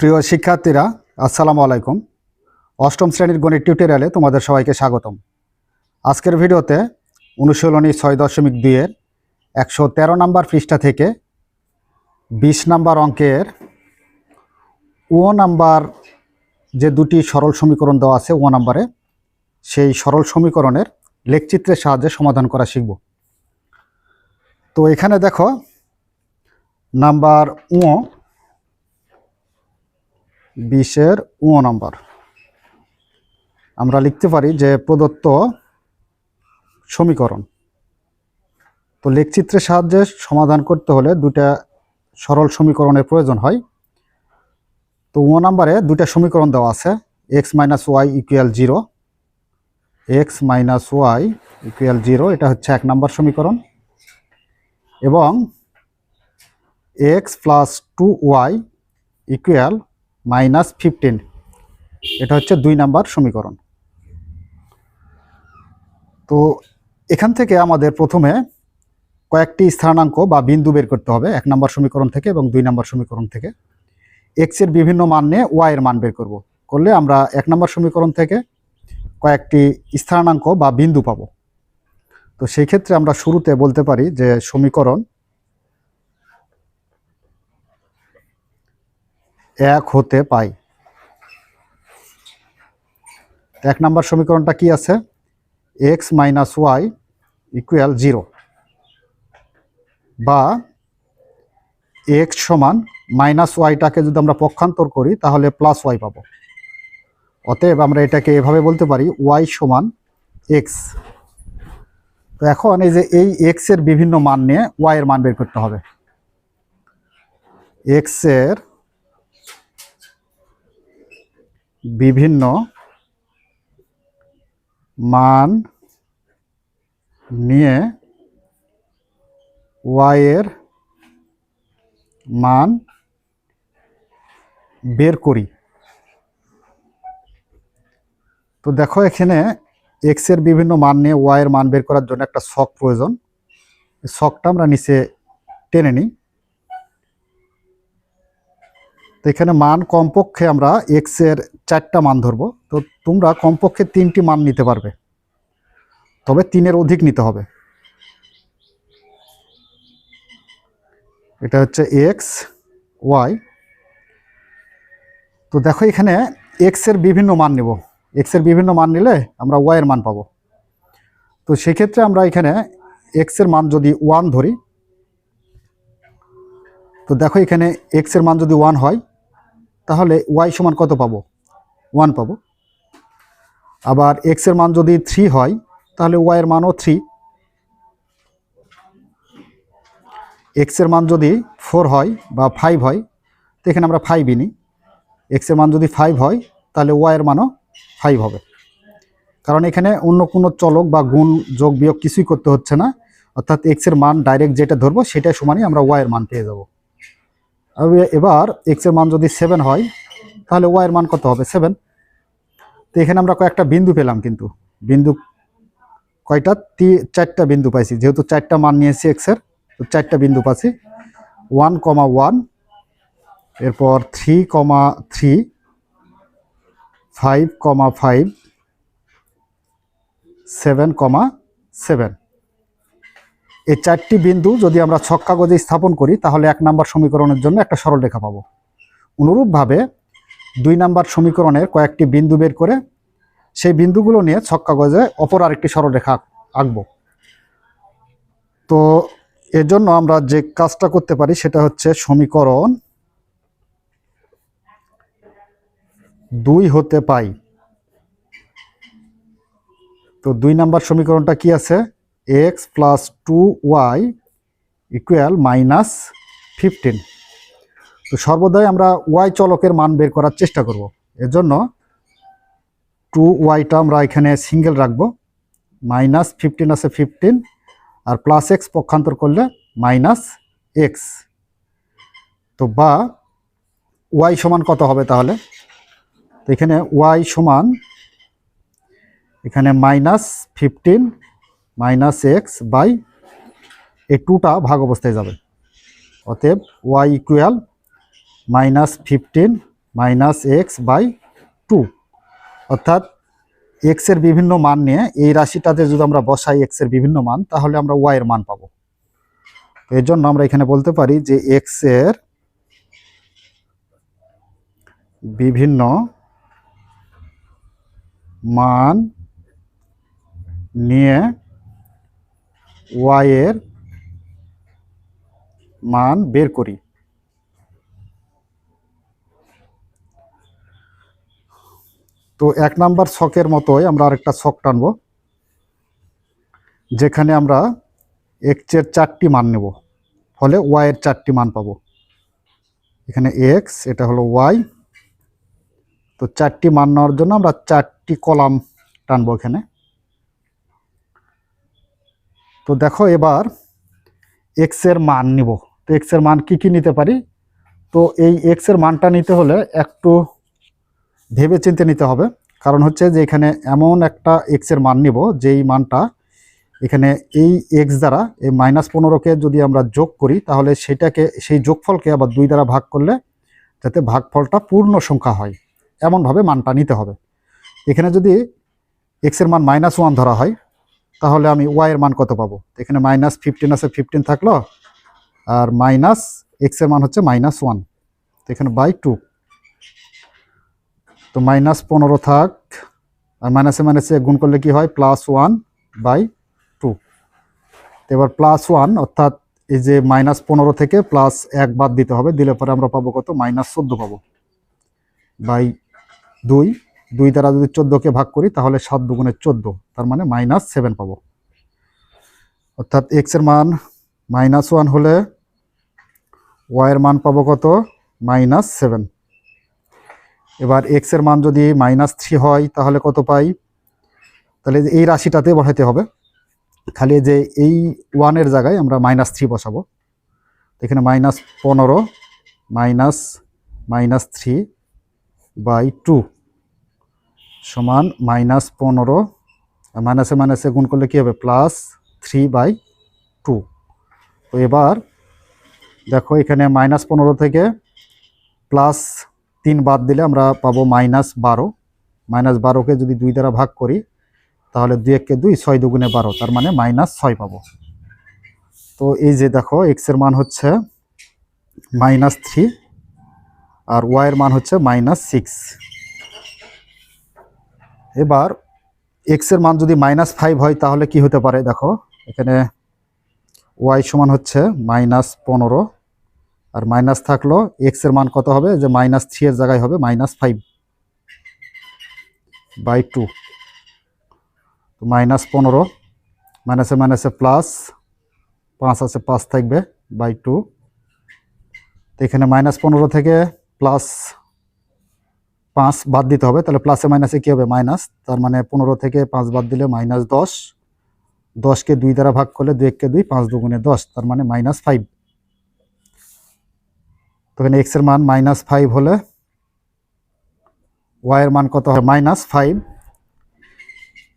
প্রিয় শিক্ষার্থীরা, আসসালামু আলাইকুম। অষ্টম শ্রেণির গণিত টিউটোরিয়ালে তোমাদের সবাইকে স্বাগতম। আজকের ভিডিওতে অনুশীলনী ছয় দশমিক দুইয়ের একশো তেরো নম্বর পৃষ্ঠা থেকে বিশ নাম্বার অঙ্কের ও নাম্বার যে দুটি সরল সমীকরণ দেওয়া আছে ও নাম্বারে, সেই সরল সমীকরণের লেখচিত্রের সাহায্যে সমাধান করা শিখব। তো এখানে দেখো, নাম্বার ও বিশের ও নাম্বার। আমরা লিখতে পারি যে প্রদত্ত সমীকরণ। তো লেখচিত্রের সাহায্যে সমাধান করতে হলে দুটা সরল সমীকরণের প্রয়োজন হয়। তো ও নাম্বারে দুটা সমীকরণ দেওয়া আছে X minus Y equal zero X minus Y equal zero এটা হচ্ছে এক নাম্বার সমীকরণ। এবং X plus two Y equal minus fifteen. এটা হচ্ছে দুই নাম্বার সমীকরণ। তো এখান থেকে আমাদের প্রথমে কয়েকটি স্থানাঙ্ক বা বিন্দু বের করতে হবে, এক নম্বর সমীকরণ থেকে এবং দুই নম্বর সমীকরণ থেকে। এক্সের বিভিন্ন মান নিয়ে ওয়াই এর মান বের করব। করলে আমরা এক নম্বর সমীকরণ থেকে কয়েকটি স্থানাঙ্ক বা বিন্দু পাবো। তো সেই ক্ষেত্রে আমরা শুরুতে বলতে পারি যে সমীকরণ এক হতে পাই। এক নম্বর সমীকরণটা কি আছে? X minus Y equal zero বা এক্স সমান মাইনাস ওয়াইটাকে যদি আমরা পক্ষান্তর করি, তাহলে প্লাস ওয়াই পাবো। অতএব আমরা এটাকে এভাবে বলতে পারি ওয়াই সমান এক্স তো এখন এই যে এই এক্সের বিভিন্ন মান নিয়ে ওয়াই এর মান বের করতে হবে। এক্সের বিভিন্ন মান নিয়ে ওয়াইয়ের মান বের করি। তো দেখো এখানে এক্সের বিভিন্ন মান নিয়ে ওয়াই এর মান বের করার জন্য একটা শখ প্রয়োজন। শখটা আমরা নিচে টেনে নিই। তো এখানে মান কমপক্ষে আমরা এক্সের চারটা মান ধরবো। তো তোমরা কমপক্ষে তিনটি মান নিতে পারবে। তবে তিনের অধিক নিতে হবে। এটা হচ্ছে এক্স ওয়াই তো দেখো এখানে এক্সের বিভিন্ন মান নেব। এক্সের বিভিন্ন মান নিলে আমরা ওয়াই এর মান পাবো। তো সেক্ষেত্রে আমরা এখানে এক্সের মান যদি ওয়ান ধরি, তো দেখো এখানে এক্সের মান যদি ওয়ান হয় তাহলে ওয়াই সমান কত পাবো? ওয়ান পাবো। আবার এক্সের মান যদি থ্রি হয়, তাহলে ওয়াইয়ের মানও থ্রি এক্সের মান যদি ফোর হয় বা ফাইভ হয়, তো এখানে আমরা ফাইভই নিই এক্সের মান যদি ফাইভ হয়, তাহলে ওয়াইয়ের মানও ফাইভ হবে। কারণ এখানে অন্য কোনো চলক বা গুণ, যোগ, বিয়োগ কিছুই করতে হচ্ছে না। অর্থাৎ এক্সের মান ডাইরেক্ট যেটা ধরবো, সেটাই সমানই আমরা ওয়াই এর মান পেয়ে যাব। এবার এক্সের মান যদি সেভেন হয়, তাহলে ওয়াই এর মান কত হবে? সেভেন তো এখানে আমরা কয়েকটা বিন্দু পেলাম কিন্তু। বিন্দু কয়টা? তি, চারটা বিন্দু পাইছি। যেহেতু চারটা মান নিয়েছি এক্সের তো চারটা বিন্দু পাচ্ছি। ওয়ান কমা ওয়ান এরপর three comma three five comma five seven comma seven এই চারটি বিন্দু যদি আমরা ছক কাগজে স্থাপন করি, তাহলে এক নাম্বার সমীকরণের জন্য একটা সরল রেখা পাবো। অনুরূপভাবে দুই নাম্বার সমীকরণের কয়েকটি বিন্দু বের করে সেই বিন্দুগুলো নিয়ে ছক কাগজে অপর আরেকটি সরল রেখা আঁকব। তো এর জন্য আমরা যে কাজটা করতে পারি, সেটা হচ্ছে সমীকরণ দুই হতে পাই। তো দুই নাম্বার সমীকরণটা কি আছে? X plus two Y equal minus fifteen তো সর্বদাই আমরা ওয়াই চলকের মান বের করার চেষ্টা করব। এর জন্য টু ওয়াইটা আমরা এখানে সিঙ্গেল রাখব। মাইনাস ফিফটিন আছে ফিফটিন আর প্লাস এক্স পক্ষান্তর করলে মাইনাস এক্স তো বা ওয়াই সমান কত হবে তাহলে? তো এখানে ওয়াই সমান, এখানে minus fifteen minus X by এই টুটা ভাগ অবস্থায় যাবে। অতএব Y equal minus fifteen minus X by two. অর্থাৎ এক্সের বিভিন্ন মান নিয়ে এই রাশিটাতে যদি আমরা বসাই এক্সের বিভিন্ন মান, তাহলে আমরা ওয়াই এর মান পাবো। এর জন্য আমরা এখানে বলতে পারি যে এক্সের বিভিন্ন মান নিয়ে ওয়াই এর মান বের করি। তো এক নাম্বার ছকের মতোই আমরা আরেকটা ছক টানব, যেখানে আমরা এক্সের চারটি মান নেব, ফলে ওয়াই এর চারটি মান পাবো। এখানে এক্স এটা হলো ওয়াই তো চারটি মান নেওয়ার জন্য আমরা চারটি কলাম টানবো এখানে। তো দেখো এবার এক্সের মান নিব। তো এক্সের মান কি কি নিতে পারি? তো এই এক্সের মানটা নিতে হলে একটু ভেবে চিন্তে নিতে হবে। কারণ হচ্ছে যে এখানে এমন একটা এক্সের মান নিব, যেই মানটা এখানে এই এক্স দ্বারা, এই মাইনাস পনেরোকে যদি আমরা যোগ করি, তাহলে সেটাকে, সেই যোগফলকে আবার দুই দ্বারা ভাগ করলে যাতে ভাগফলটা পূর্ণ সংখ্যা হয়। এমনভাবে মানটা নিতে হবে। এখানে যদি এক্সের মান মাইনাস ওয়ান ধরা হয় তাহলে আমি ওয়াই এর মান কত পাবো? এখানে মাইনাস ফিফটিন আছে ফিফটিন থাকল, আর মাইনাস এক্সের মান হচ্ছে মাইনাস ওয়ান তো এখানে বাই টু তো মাইনাস পনেরো থাক, আর মাইনাসে মাইনাসে গুণ করলে কি হয়? প্লাস ওয়ান বাই টু এবার প্লাস ওয়ান অর্থাৎ এই যে মাইনাস পনেরো থেকে প্লাস এক বাদ দিতে হবে, দিলে পরে আমরা পাবো কত? মাইনাস চোদ্দ পাবো। বাই দুই। দুই দ্বারা যদি চোদ্দোকে ভাগ করি, তাহলে সাত দুগুণে চোদ্দ, তার মানে মাইনাস সেভেন পাবো। অর্থাৎ এক্সের মান মাইনাস ওয়ান হলে ওয়াইয়ের মান পাবো কত? মাইনাস সেভেন এবার এক্সের মান যদি মাইনাস থ্রি হয়, তাহলে কত পাই? তাহলে এই রাশিটাতে বসাতে হবে। খালি যে এই ওয়ানের জায়গায় আমরা মাইনাস থ্রি বসাবো। এখানে মাইনাস পনেরো minus minus three by two সমান মাইনাস পনেরো, মাইনাসে মাইনাসে গুণ করলে কী হবে? Plus three by two. তো এবার দেখো এখানে মাইনাস পনেরো থেকে প্লাস তিন বাদ দিলে আমরা পাবো মাইনাস বারো। মাইনাস বারোকে যদি দুই দ্বারা ভাগ করি, তাহলে দুই এককে দুই, ছয় দুগুণে বারো, তার মানে মাইনাস ছয় পাবো। তো এই যে দেখো এক্সের মান হচ্ছে মাইনাস থ্রি আর ওয়াইয়ের মান হচ্ছে মাইনাস সিক্স। এবার এক্সের মান যদি মাইনাস ফাইভ হয়, তাহলে কি হতে পারে? দেখো, এখানে ওয়াই সমান হচ্ছে মাইনাস পনেরো। আর মাইনাস থাকল এক্সের মান কত হবে? যে মাইনাস থ্রি এর জায়গায় হবে মাইনাস ফাইভ বাই টু তো মাইনাস পনেরো মাইনাসে মাইনাসে প্লাস পাঁচ আছে পাঁচ থাকবে বাই টু তো এখানে মাইনাস পনেরো থেকে প্লাস পাঁচ বাদ দিতে হবে, তাহলে প্লাসে মাইনাসে কী হবে? মাইনাস তার মানে পনেরো থেকে পাঁচ বাদ দিলে মাইনাস দশ। দশকে দুই দ্বারা ভাগ করলে দুই এককে দুই, পাঁচ দুগুণে দশ, তার মানে মাইনাস ফাইভ তো এখানে এক্সের মান মাইনাস ফাইভ হলে ওয়াইয়ের মান কত হবে? মাইনাস ফাইভ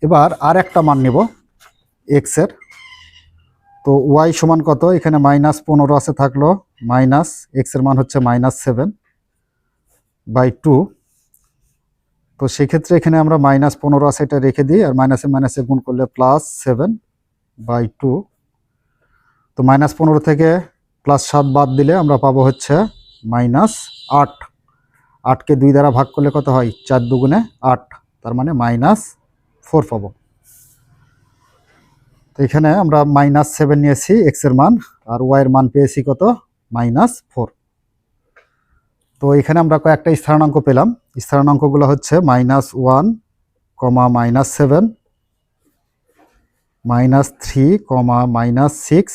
এবার আর একটা মান নেব এক্সের তো ওয়াই সমান কত? এখানে মাইনাস পনেরো আছে থাকল মাইনাস এক্সের মান হচ্ছে মাইনাস সেভেন বাই টু তো সেক্ষেত্রে এখানে আমরা মাইনাস পনেরো আছে এটা রেখে দিই, আর মাইনাসে মাইনাসে গুণ করলে প্লাস সেভেন বাই টু তো মাইনাস পনেরো থেকে প্লাস সাত বাদ দিলে আমরা পাবো হচ্ছে মাইনাস আট। আটকে দুই দ্বারা ভাগ করলে কত হয়? চার দুগুণে আট, তার মানে মাইনাস ফোর পাবো। তো এখানে আমরা মাইনাস সেভেন নিয়েছি এক্সের মান, আর ওয়াইয়ের মান পেয়েছি কত? মাইনাস ফোর তো এখানে আমরা কয়েকটা স্থানাঙ্ক পেলাম। স্থানাঙ্কগুলো হচ্ছে minus one comma minus seven minus three comma minus six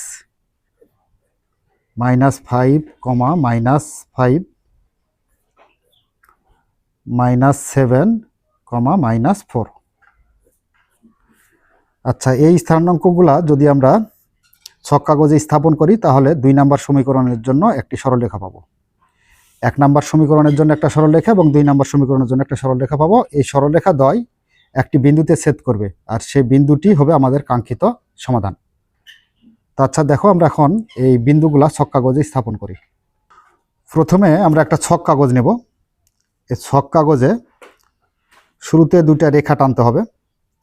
minus five comma minus five minus seven comma minus four আচ্ছা এই স্থানাঙ্কগুলা যদি আমরা ছক কাগজে স্থাপন করি, তাহলে দুই নাম্বার সমীকরণের জন্য একটি সরলরেখা পাবো। এক নাম্বার সমীকরণের জন্য একটা সরলরেখা এবং দুই নাম্বার সমীকরণের জন্য একটা সরলরেখা পাবো। এই সরলরেখা দ্বয় একটি বিন্দুতে ছেদ করবে আর সেই বিন্দুটি হবে আমাদের কাঙ্ক্ষিত সমাধান। তো আচ্ছা দেখো আমরা এখন এই বিন্দুগুলা ছক কাগজে স্থাপন করি। প্রথমে আমরা একটা ছক কাগজ নেব। এই ছক কাগজে শুরুতে দুইটা রেখা টানতে হবে।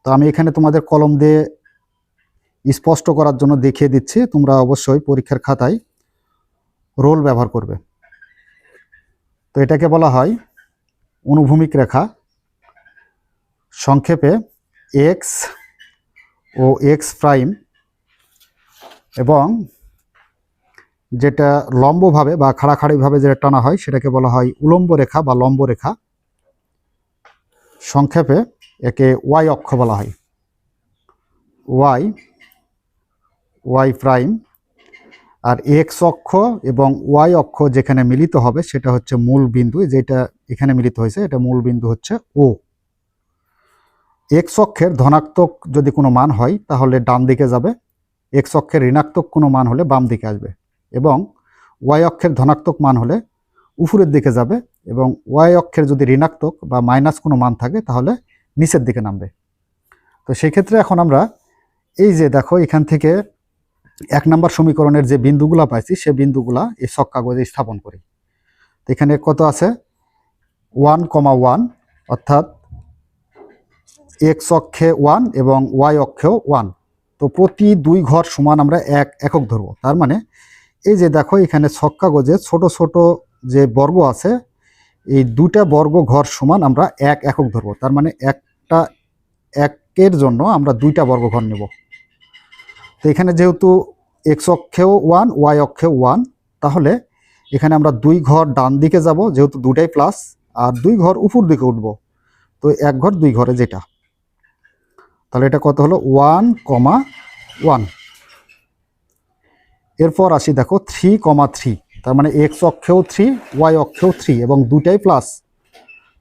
তো আমি এখানে তোমাদের কলম দিয়ে স্পষ্ট করার জন্য দেখিয়ে দিচ্ছি। তোমরা অবশ্যই পরীক্ষার খাতায় রোল ব্যবহার করবে। তো এটাকে বলা হয় অনুভূমিক রেখা। সংক্ষেপে এক্স ও এক্স প্রাইম এবং যেটা লম্বভাবে বা খাড়াখাড়িভাবে যেটা টানা হয় সেটাকে বলা হয় উলম্ব রেখা বা লম্ব রেখা। সংক্ষেপে একে ওয়াই অক্ষ বলা হয়। ওয়াই ওয়াই প্রাইম আর এক্স অক্ষ এবং ওয়াই অক্ষ যেখানে মিলিত হবে সেটা হচ্ছে মূল বিন্দু যেটা এখানে মিলিত হয়েছে, এটা মূল বিন্দু হচ্ছে ও এক্স অক্ষের ধনাত্মক যদি কোনো মান হয়, তাহলে ডান দিকে যাবে। এক্স অক্ষের ঋণাত্মক কোনো মান হলে বাম দিকে আসবে এবং ওয়াই অক্ষের ধনাত্মক মান হলে উপরের দিকে যাবে এবং ওয়াই অক্ষের যদি ঋণাত্মক বা মাইনাস কোনো মান থাকে, তাহলে নিচের দিকে নামবে। তো সেই ক্ষেত্রে এখন আমরা এই যে দেখো, এখান থেকে এক নম্বর সমীকরণের যে বিন্দুগুলা পাইছি, সে বিন্দুগুলা এই ছক কাগজে স্থাপন করি। তো এখানে কত আছে? ওয়ান কমা ওয়ান, অর্থাৎ এক্স অক্ষে ওয়ান এবং ওয়াই অক্ষেও ওয়ান। তো প্রতি দুই ঘর সমান আমরা এক একক ধরবো। তার মানে এই যে দেখো, এখানে ছক কাগজে ছোট ছোট যে বর্গ আছে, এই দুটা বর্গ ঘর সমান আমরা এক একক ধরবো। তার মানে একটা একের জন্য আমরা দুইটা বর্গ ঘর নেব। তো এখানে যেহেতু এক্স অক্ষেও ওয়ান ওয়াই অক্ষেও ওয়ান তাহলে এখানে আমরা দুই ঘর ডান দিকে যাব, যেহেতু দুটাই প্লাস আর দুই ঘর উপর দিকে উঠবো। তো এক ঘর, দুই ঘরে যেটা। তাহলে এটা কত হলো? ওয়ান কমা ওয়ান এরপর আসি দেখো থ্রি কমা থ্রি তার মানে এক্স অক্ষেও থ্রি ওয়াই অক্ষেও থ্রি এবং দুটাই প্লাস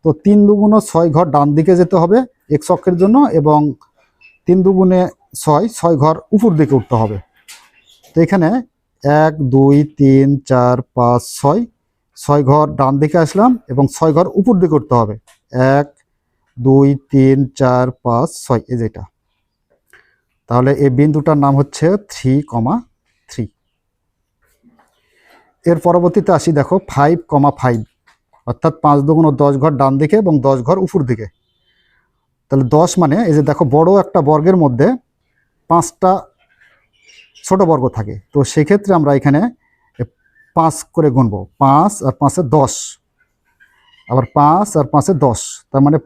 তো তিন দুগুণ ছয় ঘর ডান দিকে যেতে হবে এক্স অক্ষের জন্য, এবং তিন দুগুণে ছয় ছয় ঘর উপর দিকে উঠতে হবে। তো এখানে এক, দুই, তিন, চার, পাঁচ, ছয় ছয় ঘর ডান দিকে আসলাম এবং ছয় ঘর উপর দিকে উঠতে হবে। এক, দুই, তিন, চার, পাঁচ, ছয়, এই যেটা তাহলে এই বিন্দুটার নাম হচ্ছে থ্রি কমা থ্রি এর পরবর্তীতে আসি দেখো ফাইভ কমা ফাইভ অর্থাৎ পাঁচ দুগুণ দশ ঘর ডান দিকে এবং দশ ঘর উপর দিকে। তাহলে দশ মানে এই যে দেখো বড় একটা বর্গের মধ্যে পাঁচটা ছোট বর্গ থাকে। তো সেক্ষেত্রে আমরা এখানে পাঁচ করে গুনবো। পাঁচ আর পাঁচে দশ। আবার পাঁচ আর পাঁচে দশ। তার মানে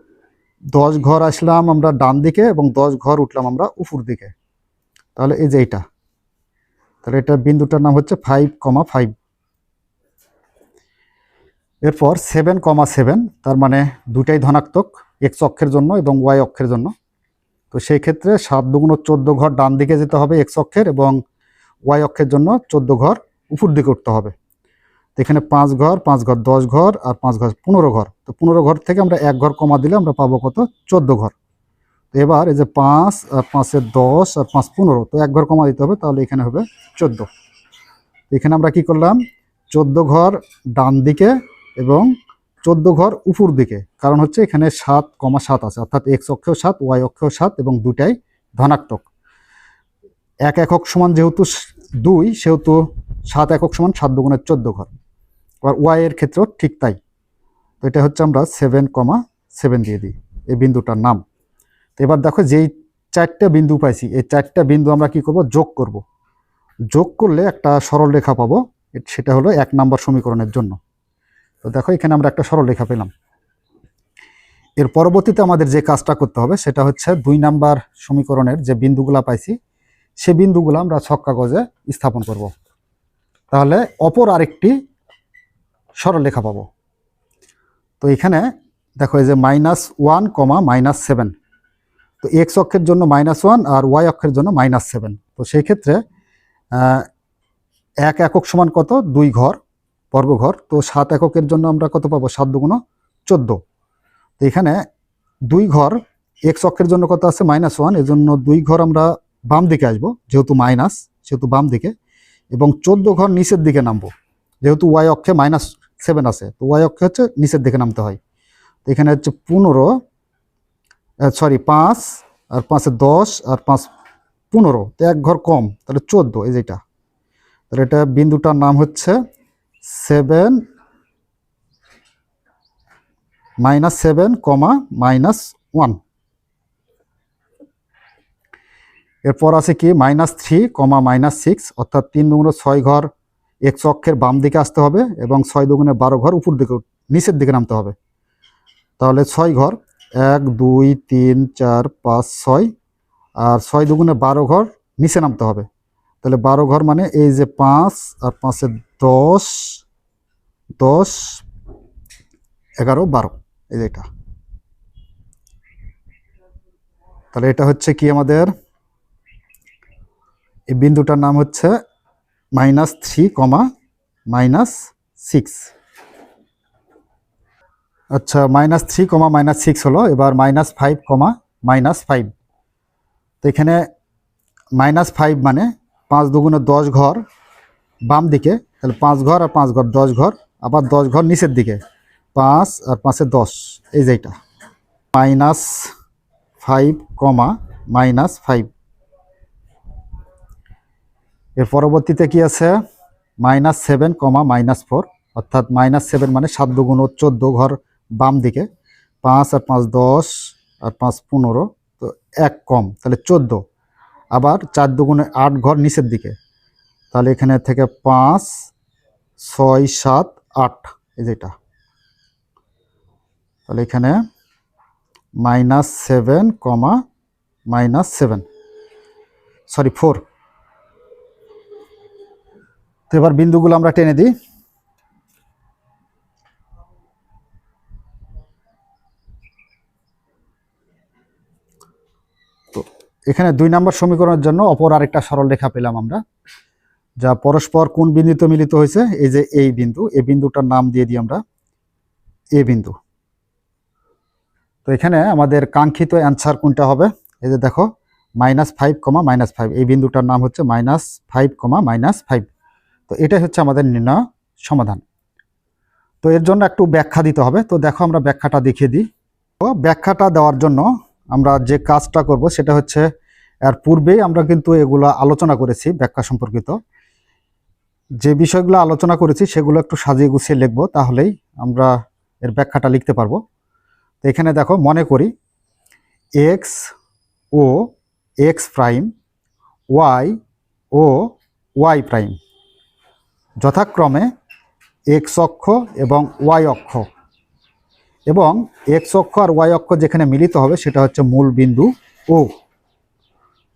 দশ ঘর আসলাম আমরা ডান দিকে এবং দশ ঘর উঠলাম আমরা উপর দিকে। তাহলে এই যে এইটা। তাহলে এটা বিন্দুটার নাম হচ্ছে ফাইভ কমা ফাইভ এরপর সেভেন কমা সেভেন তার মানে দুটাই ধনাত্মক এক্স অক্ষের জন্য এবং ওয়াই অক্ষের জন্য। তো সেই ক্ষেত্রে সাত দুগুণ চোদ্দ ঘর ডান দিকে যেতে হবে এক্স অক্ষের এবং ওয়াই অক্ষের জন্য চোদ্দ ঘর উপর দিকে উঠতে হবে। তো এখানে পাঁচ ঘর পাঁচ ঘর দশ ঘর আর পাঁচ ঘর পনেরো ঘর। তো পনেরো ঘর থেকে আমরা এক ঘর কমা দিলে আমরা পাবো কত? চোদ্দ ঘর। তো এবার এই যে পাঁচ আর পাঁচের দশ আর পাঁচ পনেরো, তো এক ঘর কমা দিতে হবে, তাহলে এখানে হবে চোদ্দ। এখানে আমরা কি করলাম? চোদ্দ ঘর ডান দিকে এবং চোদ্দ ঘর উপর দিকে। কারণ হচ্ছে এখানে সাত কমা সাত আছে, অর্থাৎ এক্স অক্ষেও সাত ওয়াই অক্ষেও সাত এবং দুটাই ধনাত্মক। এক একক সমান যেহেতু দুই, সেহেতু সাত একক সমান সাত দুগুণের চোদ্দ ঘর। আর ওয়াই এর ক্ষেত্রেও ঠিক তাই। তো এটা হচ্ছে আমরা সেভেন কমা সেভেন দিয়ে দিই, এই বিন্দুটার নাম। তো এবার দেখো যেই চারটা বিন্দু পাইছি, এই চারটা বিন্দু আমরা কি করব? যোগ করব। যোগ করলে একটা সরল রেখা পাবো, সেটা হলো এক নাম্বার সমীকরণের জন্য। তো দেখো, এখানে আমরা একটা সরল রেখা পেলাম। এর পরবর্তীতে আমাদের যে কাজটা করতে হবে, সেটা হচ্ছে দুই নাম্বার সমীকরণের যে বিন্দুগুলা পাইছি, সে বিন্দুগুলো আমরা ছক কাগজে স্থাপন করব। তাহলে অপর আরেকটি সরল রেখা পাবো। তো এখানে দেখো, এই যে minus one comma minus seven. তো এক্স অক্ষের জন্য মাইনাস ওয়ান আর ওয়াই অক্ষের জন্য মাইনাস সেভেন। তো সেই ক্ষেত্রে এক একক সমান কত? দুই ঘর। বর্গঘর তো সাত এককের জন্য আমরা কত পাবো? সাত দুগুণ চোদ্দ। তো এখানে দুই ঘর এক্স অক্ষের জন্য কত আছে? Minus one. এর জন্য দুই ঘর আমরা বাম দিকে আসব, যেহেতু মাইনাস, সেহেতু বাম দিকে। এবং চোদ্দ ঘর নিচের দিকে নামবো, যেহেতু ওয়াই অক্ষে মাইনাস সেভেন আছে। তো ওয়াই অক্ষে হচ্ছে নিচের দিকে নামতে হয়। তো এখানে হচ্ছে পনেরো সরি পাঁচ আর পাঁচে দশ আর পাঁচ পনেরো। তো এক ঘর কম, তাহলে চোদ্দ এই যেটা তাহলে এটা বিন্দুটার নাম হচ্ছে seven minus seven comma minus one. এরপর আছে কি? Minus three comma minus six, অর্থাৎ তিন দুগুণে ছয় ঘর এক্স অক্ষের বাম দিকে আসতে হবে এবং ছয় দুগুণে বারো ঘর উপর দিকে, নিচের দিকে নামতে হবে। তাহলে ছয় ঘর, এক, দুই, তিন, চার, পাঁচ, ছয়, আর ছয় দুগুণে বারো ঘর নিচে নামতে হবে। তাহলে বারো ঘর মানে এই যে পাঁচ, আর পাঁচে দশ দশ, এগারো, বারো। এই যে এটা। তাহলে এটা হচ্ছে কি আমাদের? এই বিন্দুটার নাম হচ্ছে minus three comma minus six. আচ্ছা minus three comma minus six হলো, এবার minus five comma minus five. তো এখানে মাইনাস ফাইভ মানে পাঁচ দুগুণে দশ ঘর বাম দিকে, তাহলে পাঁচ ঘর আর পাঁচ ঘর, দশ ঘর, আবার দশ ঘর নিচের দিকে, পাঁচ আর পাঁচে দশ, এই যে এটা। Minus five comma, minus five. এর পরবর্তীতে কি আছে? Minus seven comma minus four, অর্থাৎ মাইনাস সেভেন মানে সাত দুগুণ চোদ্দ ঘর বাম দিকে, পাঁচ আর পাঁচ দশ আর পাঁচ পনেরো, তো এক কম, তাহলে চোদ্দ। আবার চার দুগুণে আট ঘর নিচের দিকে তাহলে এখানে থেকে পাঁচ, ছয়, সাত, আট, এই যেটা তাহলে এখানে minus seven comma minus seven. Sorry, four. তো এবার বিন্দুগুলো আমরা টেনে দিই। তো এখানে দুই নম্বর সমীকরণের জন্য অপর আরেকটা সরল রেখা পেলাম আমরা। যা পরস্পর কোন বিন্দুতে মিলিত হয়েছে? এই যে এই বিন্দু, এই বিন্দুটার নাম দিয়ে দিই আমরা। এ বিন্দু। তো এখানে আমাদের কাঙ্ক্ষিত অ্যান্সার কোনটা হবে? এই যে দেখো, minus five comma minus five. এই বিন্দুটার নাম হচ্ছে minus five comma minus five. তো এটাই হচ্ছে আমাদের নির্ণয় সমাধান। তো এর জন্য একটু ব্যাখ্যা দিতে হবে। তো দেখো আমরা ব্যাখ্যাটা দেখিয়ে দিই। তো ব্যাখ্যাটা দেওয়ার জন্য আমরা যে কাজটা করব সেটা হচ্ছে, এর পূর্বেই আমরা কিন্তু এগুলো আলোচনা করেছি ব্যাখ্যা সম্পর্কিত। যে বিষয়গুলো আলোচনা করেছি সেগুলো একটু সাজিয়ে গুছিয়ে লিখব, তাহলেই আমরা এর ব্যাখ্যাটা লিখতে পারব। তো এখানে দেখো, মনে করি এক্স ও এক্স প্রাইম ওয়াই ও ওয়াই প্রাইম যথাক্রমে এক্স অক্ষ এবং ওয়াই অক্ষ। এবং এক্স অক্ষ আর ওয়াই অক্ষ যেখানে মিলিত হবে সেটা হচ্ছে মূল বিন্দু ও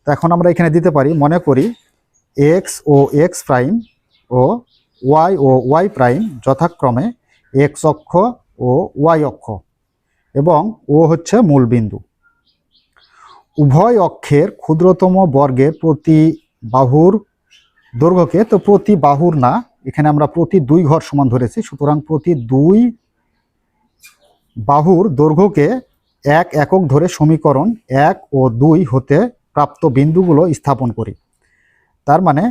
তো এখন আমরা এখানে দিতে পারি, মনে করি এক্স ও এক্স প্রাইম ও ওয়াই ও ওয়াই প্রাইম যথাক্রমে এক্স অক্ষ ও ওয়াই অক্ষ এবং ও হচ্ছে মূল বিন্দু উভয় অক্ষের ক্ষুদ্রতম বর্গের প্রতি বাহুর দৈর্ঘ্যকে তো প্রতি বাহুর না, এখানে আমরা প্রতি দুই ঘর সমান ধরেছি, সুতরাং প্রতি দুই বাহুর দৈর্ঘ্যকে এক একক ধরে সমীকরণ এক ও দুই হতে প্রাপ্ত বিন্দুগুলো স্থাপন করি। তার মানে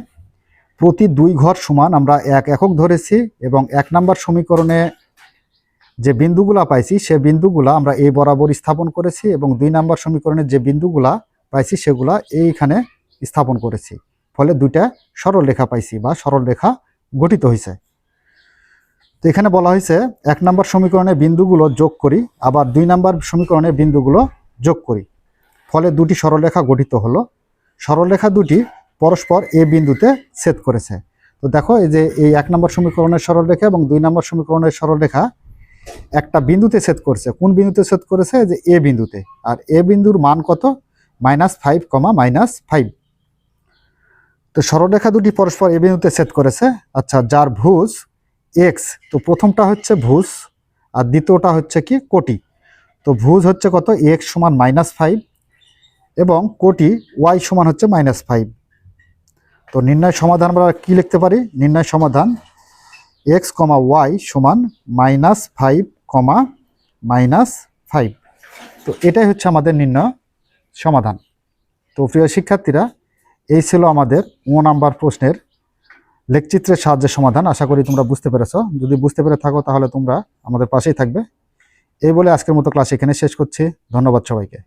প্রতি দুই ঘর সমান আমরা এক একক ধরেছি এবং এক নাম্বার সমীকরণে যে বিন্দুগুলা পাইছি, সে বিন্দুগুলা আমরা এই বরাবর স্থাপন করেছি এবং দুই নাম্বার সমীকরণে যে বিন্দুগুলা পাইছি, সেগুলা এইখানে স্থাপন করেছি। ফলে দুইটা সরল রেখা পাইছি বা সরল রেখা গঠিত হয়েছে তো এখানে বলা হয়েছে এক নাম্বার সমীকরণে বিন্দুগুলো যোগ করি, আবার দুই নাম্বার সমীকরণে বিন্দুগুলো যোগ করি। ফলে দুটি সরলরেখা গঠিত হলো। সরলরেখা দুটি পরস্পর এ বিন্দুতে ছেদ করেছে। তো দেখো, এই যে এই এক নম্বর সমীকরণের সরলরেখা এবং দুই নম্বর সমীকরণের সরলরেখা একটা বিন্দুতে ছেদ করছে। কোন বিন্দুতে ছেদ করেছে? যে এ বিন্দুতে। আর এ বিন্দুর মান কত? Minus five comma minus five. তো সরলরেখা দুটি পরস্পর এ বিন্দুতে ছেদ করেছে। আচ্ছা যার ভুজ এক্স তো প্রথমটা হচ্ছে ভুজ আর দ্বিতীয়টা হচ্ছে কি? কোটি। তো ভুজ হচ্ছে কত? এক্স সমান মাইনাস ফাইভ এবং কোটি ওয়াই সমান হচ্ছে মাইনাস ফাইভ। তো নির্ণয় সমাধান আমরা কি লিখতে পারি? নির্ণয় সমাধান এক্স কমা ওয়াই সমান minus five comma minus five তো এটাই হচ্ছে আমাদের নির্ণয় সমাধান। তো প্রিয় শিক্ষার্থীরা, এই ছিল আমাদের ও নাম্বার প্রশ্নের লেখচিত্রের সাহায্যে সমাধান। আশা করি তোমরা বুঝতে পেরেছ। যদি বুঝতে পেরে থাকো, তাহলে তোমরা আমাদের পাশেই থাকবে। এই বলে আজকের মতো ক্লাস এখানে শেষ করছি। ধন্যবাদ সবাইকে।